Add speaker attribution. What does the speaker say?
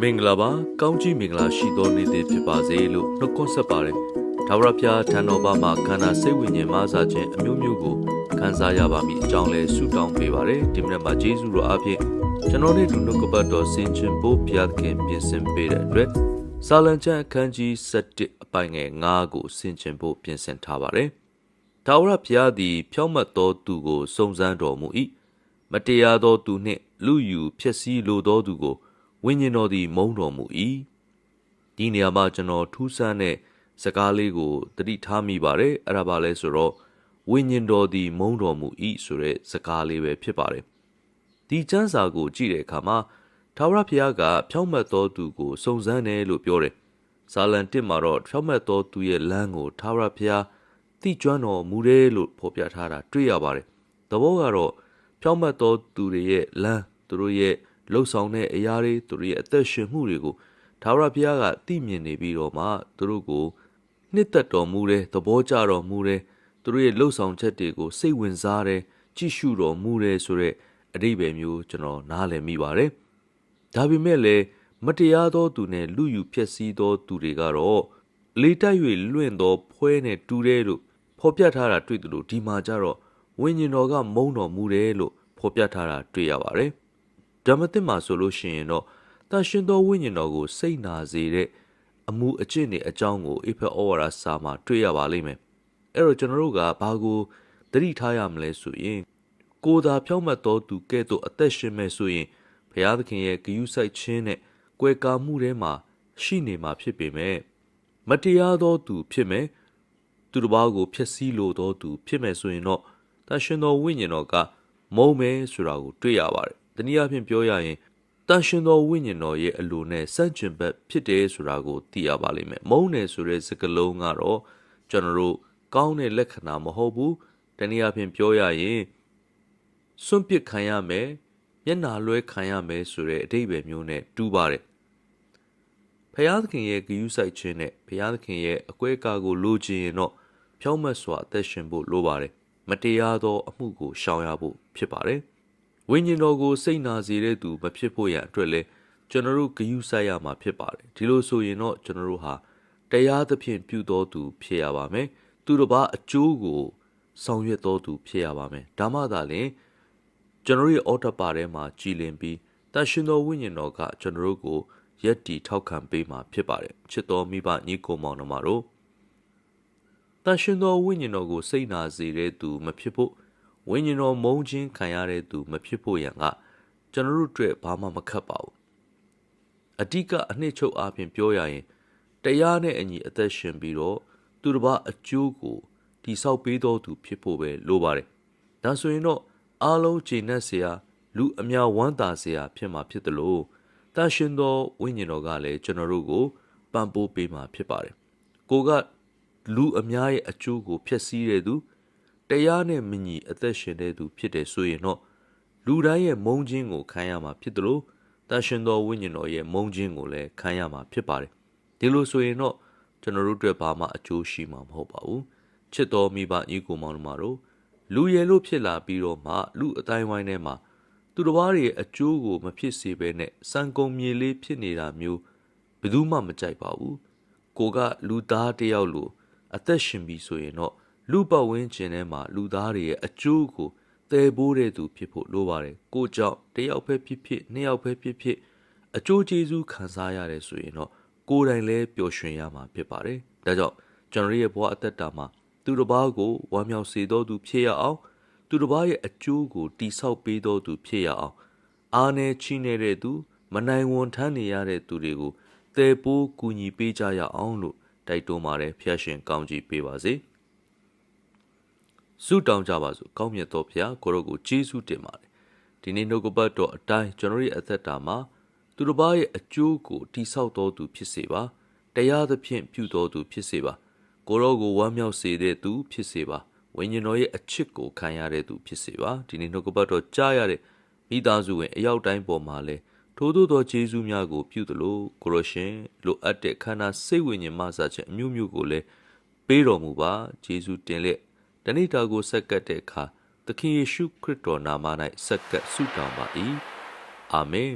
Speaker 1: မင်္ဂလာပါကောင်းကြီးမင်္ဂလာရှိသောနေ့တစ်ဖြစ်ပါစေလို့နှုတ်ခွန်းဆက်ပါတယ်ဒါဝရဖျားထံတော်ဘာမှာခန္ဓာစိတ်ဝိညာဉ်မဆာခြင်းအမျိုးမျိုးကိုခံစားရပါမည်အကြောင်းလဲဆုတောင်းပေးပါတယ်ဒီမနက်မှာယေရှုတော်အဖင်ကျွန်တော်တို့နှုတ်ကပတ်တော်ဆင်ခြင်ဖို့ဘုရားသခင်ပြင်ဆင်ပေးတဲ့အတွက်စာလံကျမ်းအခန်းကြီး7အပိုင်းငယ်9ကိုဆင်ခြင်ဖို့ပြင်ဆင်ထားပါတယ်ဒါဝရဖျားသည် ဖြောင့်မတ်သောသူကိုစုံစမ်းတော်မူ၏မတရားသောသူနှင့်လူယူဖြစ်စည်းလိုသောသူကို ဝိညာဉ်တော်သည် မုန်းတော်မူ၏ဒီနေရာမှာကျွန်တော်ထူးဆန်းတဲ့စကားလေးကိုသတိထားမိပါတယ်အဲ့ဒါပါလဲဆိုတော့ဝိညာဉ်တော်သည် မုန်းတော်မူ၏ဆိုတဲ့စကားလေးပဲဖြစ်ပါတယ်ဒီကျမ်းစာကိုကြည့်တဲ့အခါမှာထာဝရဘုရားက ဖြောင့်မတ်သောသူကိုစုံစမ်းတယ်လို့ပြောတယ်ဇာလန်1မှာတော့ဖြောင့်မတ်သောသူရဲ့လမ်းကိုထာဝရဘုရားသိကျွမ်းတော်မူတယ်လို့ဖော်ပြထားတာတွေ့ရပါတယ်သဘောကတော့ဖြောင့်မတ်သောသူတွေရဲ့လမ်းသူတို့ရဲ့ လှုပ်ဆောင်တဲ့အရာတွေသူတို့ရဲ့အသက်ရှင်မှုတွေကိုထာဝရဘုရားကသိမြင်နေပြီးတော့မှသူတို့ကိုနှစ်သက်တော်မူတယ်သဘောကျတော်မူတယ်သူတို့ရဲ့လှုပ်ဆောင်ချက်တွေကိုစိတ်ဝင်စားတယ်ကြည့်ရှုတော်မူတယ်ဆိုတဲ့အဓိပ္ပာယ်မျိုးကျွန်တော်နားလည်မိပါတယ်ဒါပေမဲ့လည်းမတရားသောသူနဲ့လူယူဖြစ်စည်းသောသူတွေကတော့လေးတိုက်၍လွင့်သောဖွဲနဲ့တူတယ်လို့ဖော်ပြထားတာတွေ့တယ်လို့ဒီမှာကျတော့ဝိညာဉ်တော်ကမုန်းတော်မူတယ်လို့ဖော်ပြထားတာတွေ့ရပါတယ် ဓမ္မသစ်မှာဆိုလို့ရှိရင်တော့တန်ရှင်သောဝိညာဉ်တော်ကိုစိတ်နာစေတဲ့အမှုအကျင့်တွေအကြောင်းကိုအေဖက်ဩဝါဒစာမှာတွေ့ရပါလိမ့်မယ်အဲ့တော့ကျွန်တော်တို့ကဘာကိုသတိထားရမလဲဆိုရင်ကိုယ်သာဖြောင့်မတ်သောသူကဲ့သို့အသက်ရှင်မဲ့ဆိုရင်ဘုရားသခင်ရဲ့ဂရုစိုက်ခြင်းနဲ့ကွယ်ကာမှုထဲမှာရှိနေမှာဖြစ်ပေမဲ့မတရားသောသူဖြစ်မယ်သူတစ်ပါးကိုဖျက်ဆီးလိုသောသူဖြစ်မယ်ဆိုရင်တော့တန်ရှင်သောဝိညာဉ်တော်ကမုံမယ်ဆိုတာကိုတွေ့ရပါတယ်။ တနည်းအားဖြင့်ပြောရရင်တန်ရှင်သောဝိညာဉ်တော်ရဲ့အလိုနဲ့စန့်ကျင်ဘက်ဖြစ်တယ်ဆိုတာကိုသိရပါလိမ့်မယ်။မုံတယ်ဆိုတဲ့စကားလုံးကတော့ကျွန်တော်တို့ကောင်းတဲ့လက္ခဏာမဟုတ်ဘူး။တနည်းအားဖြင့်ပြောရရင်စွန့်ပစ်ခံရမယ်မျက်နာလွှဲခံရမယ်ဆိုတဲ့အဓိပ္ပာယ်မျိုးနဲ့တူပါတယ်။ဖယားသခင်ရဲ့ဂရုစိုက်ခြင်းနဲ့ဖယားသခင်ရဲ့အကွဲအကာကိုလိုချင်ရင်တော့ဖြောင့်မတ်စွာအသက်ရှင်ဖို့လိုပါတယ်။မတရားသောအမှုကိုရှောင်ရဖို့ဖြစ်ပါတယ်။ ဝိညာဉ်တော်ကိုစိတ်နာစေတဲ့သူမဖြစ်ဖို့ရန်အတွက်လဲကျွန်တော်တို့ဂရုစိုက်ရမှာဖြစ်ပါတယ်။ဒီလိုဆိုရင်တော့ကျွန်တော်တို့ဟာတရားသဖြင့်ပြုတော်သူ ဖြစ်ရပါမယ်။သူတစ်ပါးအကျိုးကိုဆောင်ရွက်တော်သူဖြစ်ရပါမယ်။ဒါမှသာလျှင်ကျွန်တော်တို့ရဲ့အော်တပါထဲမှာကြည်လင်ပြီးတန်ရှင်တော်ဝိညာဉ်တော်ကကျွန်တော်တို့ကိုရက်တီထောက်ခံပေးမှာဖြစ်ပါတယ်ချစ်တော်မိဘညီကိုမောင်နှမတို့တန်ရှင်တော်ဝိညာဉ်တော်ကိုစိတ်နာစေတဲ့သူမဖြစ်ဖို့ ဝိညာဉ်တော်မုန်းခြင်းခံရတဲ့သူမဖြစ်ဖို့ရန်ကကျွန်တော်တို့အတွက်ဘာမှမခက်ပါဘူးအဓိကအနှစ်ချုပ်အားဖြင့်ပြောရရင်တရားနဲ့အညီအသက်ရှင်ပြီးတော့သူတစ်ပါးအကျိုးကိုတိဆောက်ပေးတော်သူဖြစ်ဖို့ပဲလိုပါတယ်ဒါဆိုရင်တော့အားလုံးကျေနပ်စရာလူအများဝမ်းသာစရာဖြစ်မှာဖြစ်တယ်လို့တန်ရှင်သောဝိညာဉ်တော်ကလည်းကျွန်တော်တို့ကိုပံ့ပိုးပေးမှာဖြစ်ပါတယ်။ကိုကလူအများရဲ့အကျိုးကိုဖျက်ဆီးတဲ့သူ တရားနဲ့မညီအသက်ရှင်တဲ့သူဖြစ်တယ်ဆိုရင်တော့လူတိုင်းရဲ့မုန်းခြင်းကိုခံရမှာဖြစ်တယ်လို့တန်ရှင်သောဝိညာဉ်တော်ရဲ့မုန်းခြင်းကိုလည်းခံရမှာဖြစ်ပါတယ်။ဒီလိုဆိုရင်တော့ကျွန်တော်တို့အတွက်ဘာမှအကျိုးရှိမှာမဟုတ်ပါဘူး။ချစ်တော်မိဘညီကိုမောင်တို့တို့လူရည်လို့ဖြစ်လာပြီးတော့မှလူအတိုင်းဝိုင်းထဲမှာသူတစ်ပါးတွေအကျိုးကိုမဖြစ်စေဘဲနဲ့စံကုန်မြေလေးဖြစ်နေတာမျိုးဘယ်သူမှမကြိုက်ပါဘူးကိုကလူသားတယောက်လိုအသက်ရှင်ပြီးဆိုရင်တော့ လူပတ်ဝန်းကျင်ထဲမှာလူသားတွေရဲ့အကျိုးကိုတည်ပိုးတဲ့သူဖြစ်ဖို့လိုပါတယ်ကိုကြောင့်တယောက်ပဲဖြစ်ဖြစ်နှစ်ယောက်ပဲဖြစ်ဖြစ်အကျိုးကျေးဇူးခံစားရတယ်ဆိုရင်တော့ကိုယ်တိုင်လည်းပျော်ရွှင်ရမှာဖြစ်ပါတယ်ဒါကြောင့်ကျွန်တော်ရဲ့ဘဝအသက်တာမှာသူတစ်ပါးကိုဝမ်းမြောက်စေတော်သူဖြစ်ရအောင်သူတစ်ပါးရဲ့အကျိုးကိုတိဆောက်ပေးတော်သူဖြစ်ရအောင်အားနဲ့ချီးနေတဲ့သူ မနိုင်ဝန်ထမ်းနေရတဲ့သူတွေကိုတည်ပိုးကူညီပေးကြရအောင်လို့တိုက်တွန်းပါတယ်ဖျက်ရှင်ကောင်းကြီးပေးပါစေ ဆုတောင်းကြပါစို့ကောင်းမြတ်တော်ဖျားကိုရောကိုကျေးဇူးတင်ပါတယ်ဒီနေ့နှုတ်ကပတ်တော်အတိုင်းကျွန်တော်ရဲ့အသက်တာမှာသူတစ်ပါးရဲ့အကျိုးကိုတိဆောက်တော်သူဖြစ်စေပါတရားသဖြင့်ပြုတော်သူဖြစ်စေပါကိုရောကိုဝမ်းမြောက်စေတဲ့သူဖြစ်စေပါဝိညာဉ်တော်ရဲ့အချစ်ကိုခံရတဲ့သူဖြစ်စေပါဒီနေ့နှုတ်ကပတ်တော်ကြားရတဲ့မိသားစုဝင်အရောက်တိုင်းပေါ်မှာလဲထို့သောသောယေရှုများကို ပြုသလိုကိုရရှင်လိုအပ်တဲ့ခန္ဓာစိတ်ဝိညာဉ်မဆာခြင်းအမျိုးမျိုးကိုလည်းပေးတော်မူပါယေရှုတင်လက် တဏိတာကိုဆက်ကပ်တဲ့အခါသခင်ယေရှုခရစ်တော်နာမ၌ဆက်ကပ်ဆုတောင်းပါ၏အာမင်